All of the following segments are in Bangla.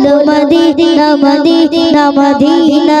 বলো মদিনা মদিনা মদিনা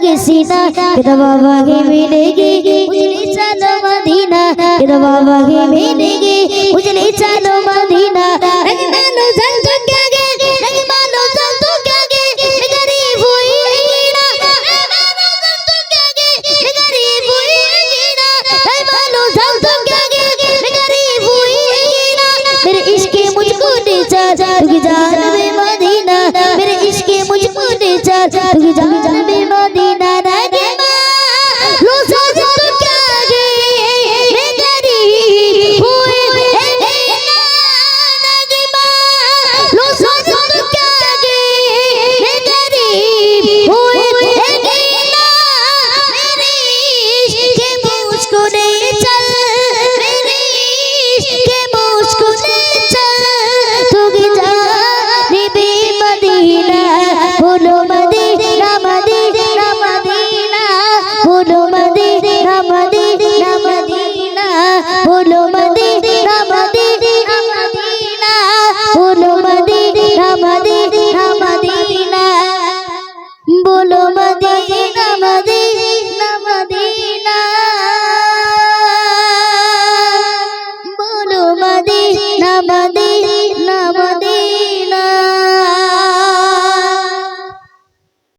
के सीना तेरा बाबा के मिलेगी उजली चांद मदीना तेरा बाबा के मिलेगी उजली चांद मदीना रंग डालो जल झुका तो गे रंग डालो जल झुका तो गे गरीब हुई हीरा रंग डालो जल झुका तो गे गरीब हुई हीरा रंग डालो जल झुका गे गरीब हुई हीरा मेरे इश्क मुझको ले जा जा तू जान में मदीना मेरे इश्क मुझको ले जा जा तू जान nada